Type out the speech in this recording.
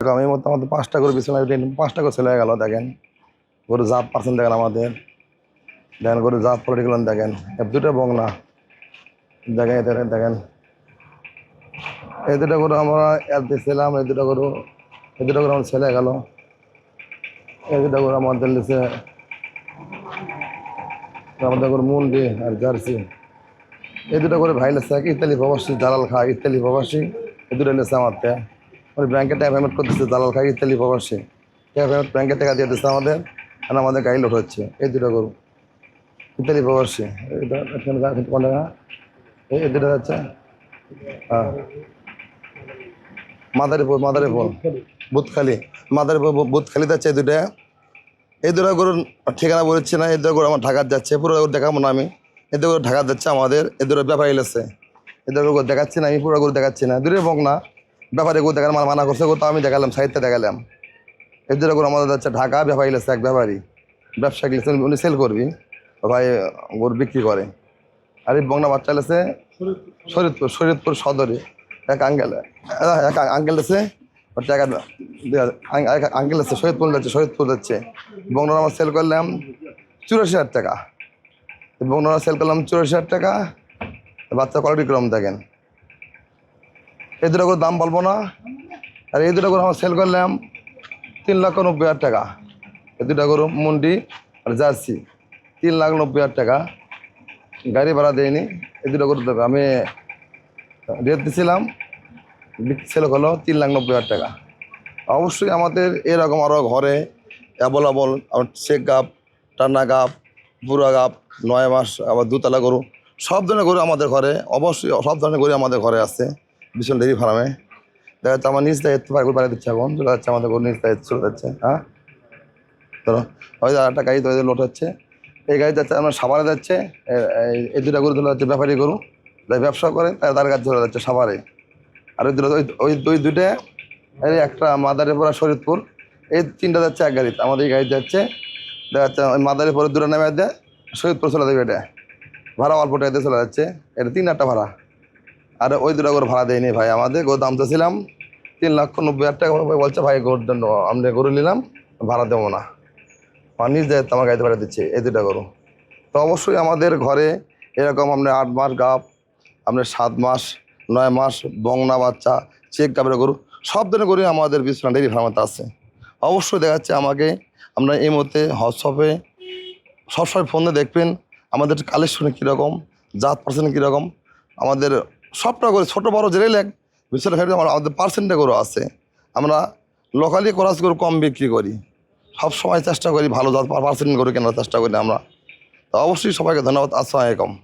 আমি মতো আমাদের পাঁচটা করে বিছানা পাঁচটা করে ছেলে গেল, দেখেন। গরু জাত পার্সেন্ট দেখেন আমাদের। দেখেন গরু জাত পলিটিক্যাল দেখেন। দুটো বংনা। দেখেন এদের দেখেন এই দুটো গরু আমরা অ্যাপ দিয়েছিলাম, এই দুটো গরু এই দুটো গরু আমার ছেলে গেল। এই দুটো গরু আমাদের লিখে আমাদের গরু মুন্ডি আর জার্সি। এই দুটো করে ভাই লেছে ইতালি প্রবাসী জালাল খা ইতালি প্রবাসী, এই দুটো লেছে আমার ওই ব্যাংকে টাকা পেমেন্ট করতেছে জালাল খাই ইত্যাদি প্রবাসী। টাকা পেমেন্ট ব্যাংকে টাকা দিয়ে দিচ্ছে আমাদের, আর আমাদের গাড়ি লোড হচ্ছে, এই দুটো গরু। ইত্যাদি প্রবাসী, এই দুটো যাচ্ছে হ্যাঁ। মাদারীপুর মাদারীপুর বুথখালি মাদারীপুর বুথখালি যাচ্ছে এই দুটো। এই দুটো গরুর ঠিকানা বলেছি না, এই দুটো গরু আমার ঢাকার যাচ্ছে, পুরো দেখাবো না আমি। এই দুটো গরু ঢাকা যাচ্ছে আমাদের, এই দুটো ব্যাপারী লেছে এই দুটো গরু দেখাচ্ছি না, আমি পুরো গরু দেখাচ্ছি না। দূরে বক না। ব্যাপারে গরু দেখার মানা করছে গরু তো আমি দেখালাম, সাহিত্যে দেখালাম। দুটো গরু আমাদের যাচ্ছে ঢাকা ব্যাপারী লেছে এক ব্যাপারী। ব্যবসা গেলেছে উনি সেল করবি। ভাই, গরু বিক্রি করে। আর এই বংনা বাচ্চা লেছে শরীরপুর শরীরপুর সদরে। এক আঙ্কেল এক আঙ্কেল আছে টাকা আঙ্কেল আছে শহীদপুর যাচ্ছে শহীদপুর যাচ্ছে। বংনার আমার সেল করলাম চুরাশি হাজার টাকা। বংনার সেল করলাম চুরাশি হাজার টাকা। বাচ্চা কোয়ালিটি ক্রম দেখেন? এই দুটো করে দাম বলব না। আর এই দুটো করে আমার সেল করলাম তিন লক্ষ নব্বই হাজার টাকা। এই দুটো গরু, মুন্ডি আর জার্সি, তিন লাখ নব্বই হাজার টাকা। গাড়ি ভাড়া দেয়নি, এই দুটো গরু দেবে। আমি রেট দিছিলাম সেল হলো তিন লাখ নব্বই হাজার টাকা। অবশ্যই আমাদের এরকম আরও ঘরে অ্যাভেলেবল চেক গাপ টানা গাপ বুড়া গাপ নয় মাস, আবার দুতলা গরু, সব ধরনের গরু আমাদের ঘরে, অবশ্যই সব ধরনের গরু আমাদের ঘরে আছে। ভীষণ দেরি ফার্মে দেখা যাচ্ছে আমার নিজ দায়িত্ব গরু বাড়ি দিচ্ছে এখন চলে যাচ্ছে আমাদের নিজ দায়িত্ব চলে যাচ্ছে হ্যাঁ? ধরো যে একটা গাড়ি তো লোড হচ্ছে। এই গাড়ি যাচ্ছে, আমার সাভারে যাচ্ছে এই- দুটা গরু ধরে যাচ্ছে ব্যাপারী গরু। যারা ব্যবসা করে, তারা তার কাছে ধরে যাচ্ছে সাভারে। আর ওই দুটো, ওই- দুই এই একটা মাদারীপুর আর শরীরপুর এই তিনটা যাচ্ছে এক গাড়িতে। আমাদের এই গাড়ি যাচ্ছে, দেখা যাচ্ছে ওই মাদারীপুরের দূরে নামে দেয় শরীরপুর চলে দেবে এটা। ভাড়া অল্প টাকাতে চলে যাচ্ছে। এটা তিন একটা ভাড়া। আর ওই দুটো গরু ভাড়া দেয়নি ভাই। আমাদের গরু দাম চাচ্ছিলাম তিন লক্ষ নব্বই হাজার টাকা। ভাই বলছে, ভাই, গরুর জন্য আমরা গরু নিলাম, ভাড়া দেবো না। নিজ দায়িত্ব আমার গাড়িতে ভাড়া দিচ্ছে, এই দুটো গরু। তো অবশ্যই আমাদের ঘরে এরকম আপনার আট মাস গাপ, আপনার সাত মাস, নয় মাস, বংনা বাচ্চা, চেক গাবের গরু, সব ধরনের গরু আমাদের বিশ্বনাথ ডেয়ারি ফার্মাতে আছে। অবশ্যই দেখা যাচ্ছে আমাকে আমরা এই মুহূর্তে হোয়াটসঅ্যাপে সবসময় ফোনে দেখবেন, আমাদের কালেকশনে কীরকম, জাত পার্সেন্ট কীরকম, আমাদের সবটা করে ছোটো বড়ো জেলে লেখ বিশ্বনাথ ফ্যাক্টরি আমাদের পার্সেন্টে আছে। আমরা লোকালি করাস গরু কম বিক্রি করি। সব সময় চেষ্টা করি ভালো জাত পার্সেন্ট গরু কেনার চেষ্টা করি আমরা। তো অবশ্যই সবাইকে ধন্যবাদ। আসসালামাইকুম